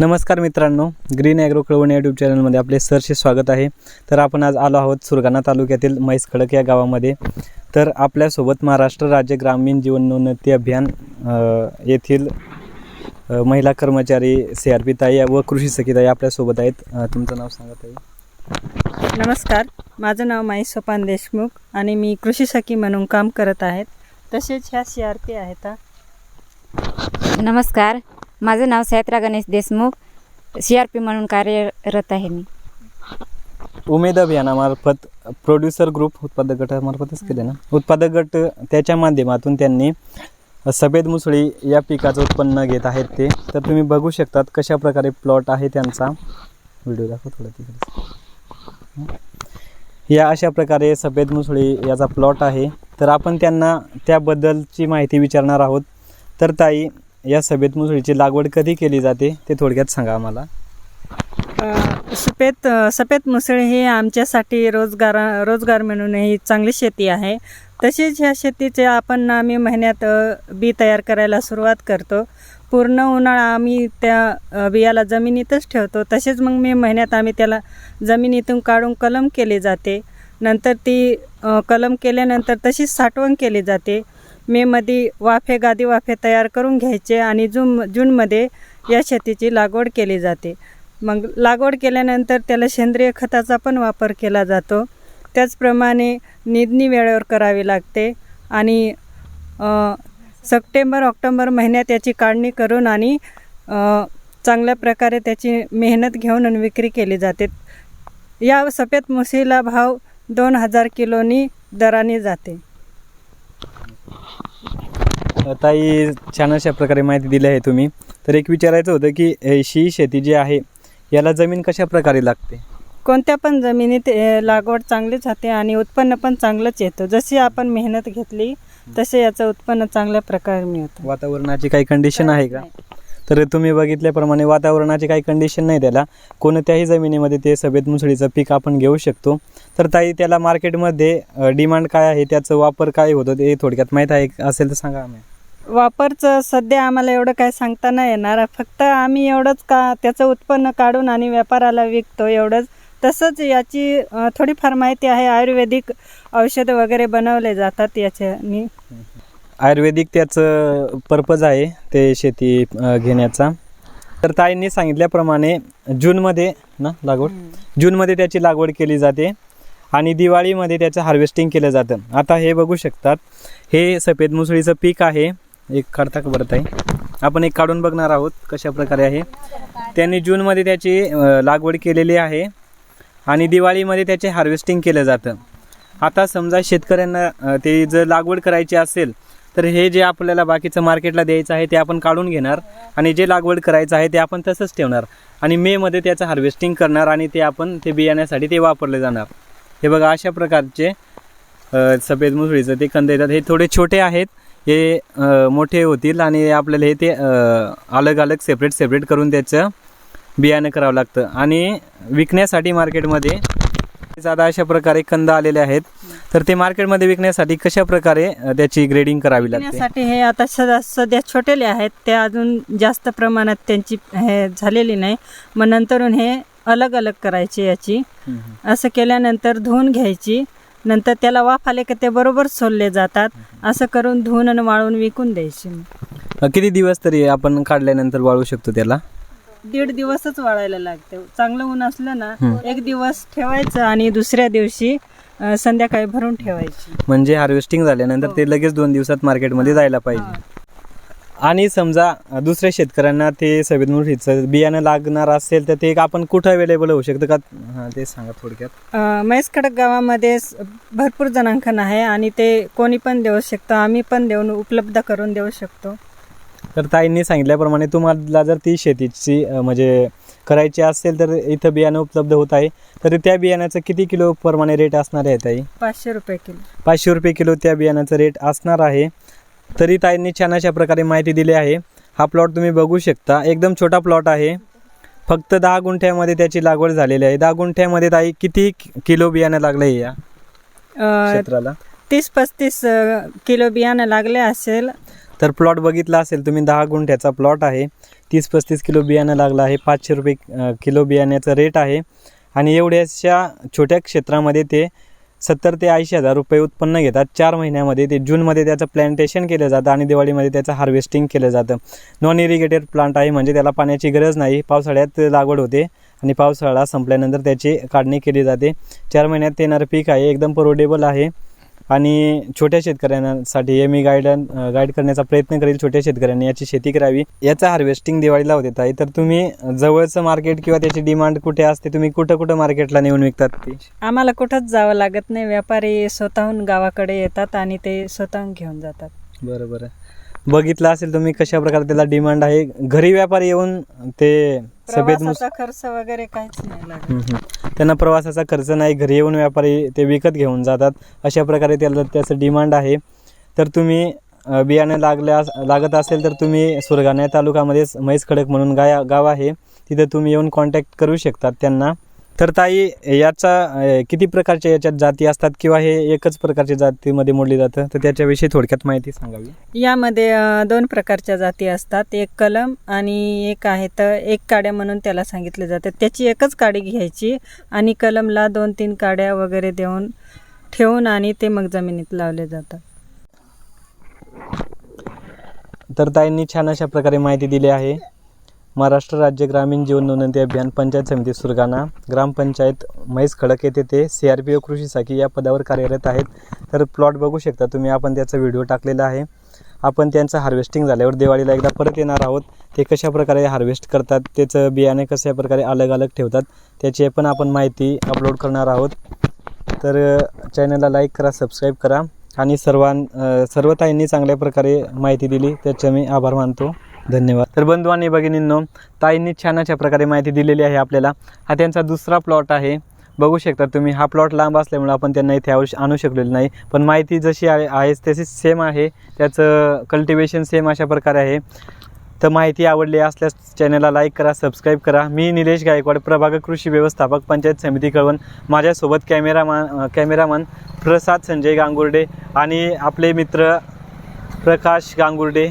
नमस्कार मित्रांनो green agro Kalwan YouTube चॅनलमध्ये आपले सरसे स्वागत आहे. तर आपण आज आलो आहोत सुरगाणा तालुक्यातील म्हैस खडक या गावामध्ये. तर आपल्यासोबत महाराष्ट्र राज्य ग्रामीण जीवनोन्नती अभियान येथील महिला कर्मचारी सी आर पी ताई व कृषी सखी ताई आपल्यासोबत आहेत. तुमचं नाव सांगा ताई. नमस्कार माझं नाव माई सोपान देशमुख आणि मी कृषी सखी म्हणून काम करत आहेत. तसेच ह्या सी आर पी आहेत. नमस्कार माझं नाव Saitra Ganesh Deshmukh C R P म्हणून कार्यरत आहे मी. उमेद अभियानामार्फत प्रोड्युसर ग्रुप उत्पादक गटामार्फतच केले ना? उत्पादक गट त्याच्या माध्यमातून त्यांनी सफेद मुसळी या पिकाचं उत्पन्न घेत आहेत ते. तर तुम्ही बघू शकतात कशा प्रकारे प्लॉट आहे त्यांचा. व्हिडिओ दाखव थोडा तिकडे. या अशा प्रकारे सफेद मुसळी याचा प्लॉट आहे. तर आपण त्यांना त्याबद्दलची माहिती विचारणार आहोत. तर ताई या सफेद मुसळीची लागवड कधी केली जाते ते थोडक्यात सांगा आम्हाला. सफेद सफेद मुसळी ही आमच्यासाठी रोजगार रोजगार म्हणून ही चांगली शेती आहे. तसेच ह्या शेतीचे आपण आम्ही महिन्यात बी तयार करायला सुरुवात करतो. पूर्ण उन्हाळा आम्ही त्या बियाला जमिनीतच ठेवतो. तसेच मग मे महिन्यात आम्ही त्याला जमिनीतून काढून कलम केली जाते. नंतर ती कलम केल्यानंतर तशीच साठवण केली जाते. मेमध्ये वाफे गादी वाफे तयार करून घ्यायचे आणि जून जूनमध्ये या शेतीची लागवड केली जाते. मग लागवड केल्यानंतर त्याला सेंद्रिय खताचा पण वापर केला जातो. त्याचप्रमाणे निधनी वेळेवर करावी लागते आणि सप्टेंबर ऑक्टोंबर महिन्यात याची काढणी करून आणि चांगल्या प्रकारे त्याची मेहनत घेऊन आणि विक्री केली जाते. या सफेद मुशीला भाव दोन हजार किलोनी दराने जाते. ताई छान अशा प्रकारे माहिती दिली आहे तुम्ही. तर एक विचारायचं होतं की ही शेती जी आहे याला जमीन कशा प्रकारे लागते? कोणत्या पण जमिनीत लागवड चांगलीच होते आणि उत्पन्न पण चांगलंच येतं. जशी आपण मेहनत घेतली तसे याचं उत्पन्न चांगल्या प्रकारे मिळतं. वातावरणाची काही कंडिशन आहे का? तर तुम्ही बघितल्याप्रमाणे वातावरणाची काही कंडिशन नाही त्याला. कोणत्याही जमिनीमध्ये ते सफेद मुसळीचं पीक आपण घेऊ शकतो. तर ताई त्याला मार्केटमध्ये डिमांड काय आहे? त्याचं वापर काय होतं? ते थोडक्यात माहीत आहे असेल तर सांगा आम्ही. वापरचं सध्या आम्हाला एवढं काय सांगता नाही येणार. फक्त आम्ही एवढंच का त्याचं उत्पन्न काढून आणि व्यापाराला विकतो एवढंच. तसंच याची थोडीफार माहिती आहे. आयुर्वेदिक औषधं वगैरे बनवले जातात याच्यानी. आयुर्वेदिक त्याचं पर्पज आहे ते शेती घेण्याचा. तर ताईंनी सांगितल्याप्रमाणे जूनमध्ये ना लागवड? जूनमध्ये त्याची लागवड केली जाते आणि दिवाळीमध्ये त्याचं हार्वेस्टिंग केलं जातं. आता हे बघू शकतात. हे सफेद मुसळीचं पीक आहे. एक काढता का बरं आहे आपण एक काढून बघणार आहोत कशा प्रकारे आहे. त्यांनी जूनमध्ये त्याची लागवड केलेली आहे आणि दिवाळीमध्ये त्याचे हार्वेस्टिंग केलं जातं. आता समजा शेतकऱ्यांना ते जर लागवड करायची असेल तर हे जे आपल्याला बाकीचं मार्केटला द्यायचं आहे ते आपण काढून घेणार आणि जे लागवड करायचं आहे ते आपण तसंच ठेवणार. आणि मेमध्ये त्याचं हार्वेस्टिंग करणार आणि ते आपण ते बियाण्यासाठी ते वापरले जाणार. हे बघा अशा प्रकारचे सफेद मुसळीचं ते कंद येतात. हे थोडे छोटे आहेत. हे मोठे होतील आणि आपल्याला हे ते अलग अलग सेपरेट सेपरेट करून त्याचं बियाणं करावं लागतं. आणि विकण्यासाठी मार्केटमध्ये आता अशा प्रकारे कंद आलेले आहेत. तर ते मार्केटमध्ये विकण्यासाठी कशा प्रकारे अ, त्याची ग्रेडिंग करावी लागते? हे आता सध्या सध्या छोटेले आहेत. ते अजून जास्त प्रमाणात त्यांची हे झालेली नाही. मग नंतरून हे अलग अलग करायची याची. हम्म, हम्म. असं केल्यानंतर धुवून घ्यायची. नंतर त्याला वाफ आले की ते बरोबर सोलले जातात. असं करून धुवून आणि वाळून विकून द्यायची. अ, किती दिवस तरी आपण काढल्यानंतर वाळू शकतो त्याला? दीड दिवसच वाळायला लागते. चांगलं ऊन असलं ना एक दिवस ठेवायचं आणि दुसऱ्या दिवशी अं, संध्याकाळी भरून ठेवायची. म्हणजे हार्वेस्टिंग झाल्यानंतर ते लगेच दोन दिवसात मार्केटमध्ये जायला पाहिजे. आणि समजा अ, दुसऱ्या शेतकऱ्यांना ते सफेद मुठीचं बियाणं लागणार असेल तर ते आपण कुठं अवेलेबल होऊ शकतं का? हां ते सांगा थोडक्यात. अं, म्हैसखडक गावामध्ये स- भरपूर जणांकन आहे आणि ते कोणी पण देऊ शकतो आम्ही पण देऊन उपलब्ध करून देऊ शकतो. तर ताईंनी सांगितल्याप्रमाणे तुम्हाला जर ती शेतीची म्हणजे करायची असेल तर इथं बियाणं उपलब्ध होत आहे. तर त्या बियाण्याचं किती किलो प्रमाणे रेट असणार आहे ताई? पाचशे रुपये किलो. पाचशे रुपये किलो त्या बियाण्याचं रेट असणार आहे. तरी ताईंनी छान अशा प्रकारे माहिती दिली आहे. हा प्लॉट तुम्ही बघू शकता. एकदम छोटा प्लॉट आहे. फक्त दहा गुंठ्यामध्ये त्याची लागवड झालेली आहे. दहा गुंठ्यामध्ये ताई किती किलो बियाणं लागलं आहे या क्षेत्राला? तीस पस्तीस किलो बियाणं लागले असेल. तर प्लॉट बघितला असेल तुम्ही दहा गुंठ्याचा प्लॉट आहे. तीस पस्तीस किलो बियाणं लागलं आहे पाचशे रुपये किलो बियाण्याचा रेट आहे. आणि एवढ्याशा छोट्या क्षेत्रामध्ये ते सत्तर ते ऐंशी हजार रुपये उत्पन्न घेतात. चार महिन्यामध्ये ते जूनमध्ये त्याचं प्लॅन्टेशन केलं जातं आणि दिवाळीमध्ये त्याचं हार्वेस्टिंग केलं जातं. नॉन इरिगेटेड प्लांट आहे म्हणजे त्याला पाण्याची गरज नाही. पावसाळ्यात लागवड होते आणि पावसाळा संपल्यानंतर त्याची काढणी केली जाते. चार महिन्यात येणारं पीक आहे एकदम परवडेबल आहे. आणि छोट्या शेतकऱ्यांसाठी हे मी गाईडन गाईड करण्याचा प्रयत्न करेल छोट्या शेतकऱ्यांनी याची शेती करावी. याचं हार्वेस्टिंग दिवाळीला होते ताई. तर तुम्ही जवळचं मार्केट किंवा त्याची डिमांड कुठे असते तुम्ही कुठं कुठं मार्केटला नेऊन विकतात? ती आम्हाला कुठंच जावं लागत नाही. व्यापारी स्वतःहून गावाकडे येतात आणि ते स्वतःहून घेऊन जातात. बरं बरं. बघितलं असेल तुम्ही कशा प्रकारे त्याला डिमांड आहे. घरी व्यापारी येऊन ते सफेद मुस प्रवासाचा खर्च वगैरे काहीच नाही लागत. हम्म, हम्म. त्यांना प्रवासाचा खर्च नाही. घरी येऊन व्यापारी ते विकत घेऊन जातात. अशा प्रकारे त्याला त्याचं डिमांड आहे. तर तुम्ही अ, बियाणं लागल्यास लागत असेल तर तुम्ही सुरगाणा तालुक्यामध्येच म्हैस खडक म्हणून गाया गाव आहे. तिथे तुम्ही येऊन कॉन्टॅक्ट करू शकतात त्यांना. तर ताई याचा अ, किती प्रकारच्या याच्यात जाती असतात किंवा हे एकच प्रकारच्या जातीमध्ये मोडली जातं? तर त्याच्याविषयी थोडक्यात माहिती सांगावी. यामध्ये अ, दोन प्रकारच्या जाती असतात. एक कलम आणि एक आहे तर एक काड्या म्हणून त्याला सांगितले जाते. त्याची एकच काडी घ्यायची आणि कलमला दोन तीन काड्या वगैरे देऊन ठेवून आणि ते मग जमिनीत लावले जातात. तर ताईंनी छान अशा प्रकारे माहिती दिली आहे. महाराष्ट्र राज्य ग्रामीण जीवन नोंदणी अभियान पंचायत समिती सुरगाणा ग्रामपंचायत म्हैस खडक येथे ते सी आर पी ओ कृषी साखी या पदावर कार्यरत आहेत. तर प्लॉट बघू शकता तुम्ही आपण त्याचा व्हिडिओ टाकलेला आहे. आपण त्यांचं हार्वेस्टिंग झाल्यावर दिवाळीला एकदा परत येणार आहोत. ते कशा प्रकारे हार्वेस्ट करतात त्याचं बियाणे कशा प्रकारे अलग अलग ठेवतात त्याची पण आपण माहिती अपलोड करणार आहोत. तर चॅनलला लाईक करा सबस्क्राईब करा. आणि सर्वां सर्व ताईंनी चांगल्या प्रकारे माहिती दिली त्याचे मी आभार मानतो. धन्यवाद. तर बंधू आणि भगिनींनो ताईंनी छान अशा प्रकारे माहिती दिलेली आहे आपल्याला. हा त्यांचा दुसरा प्लॉट आहे. बघू शकता तुम्ही हा प्लॉट लांब असल्यामुळे आपण त्यांना इथे आवश आणू शकलेलो नाही. पण माहिती जशी आहे आहेच तशी सेम आहे. त्याचं कल्टिवेशन सेम अशा प्रकारे आहे. तर माहिती आवडली असल्यास चॅनलला लाईक करा सबस्क्राईब करा. मी निलेश गायकवाड प्रभाग कृषी व्यवस्थापक पंचायत समिती कळवण. माझ्यासोबत कॅमेरामॅन कॅमेरामन प्रसाद संजय गांगुर्डे आणि आपले मित्र प्रकाश गांगुर्डे.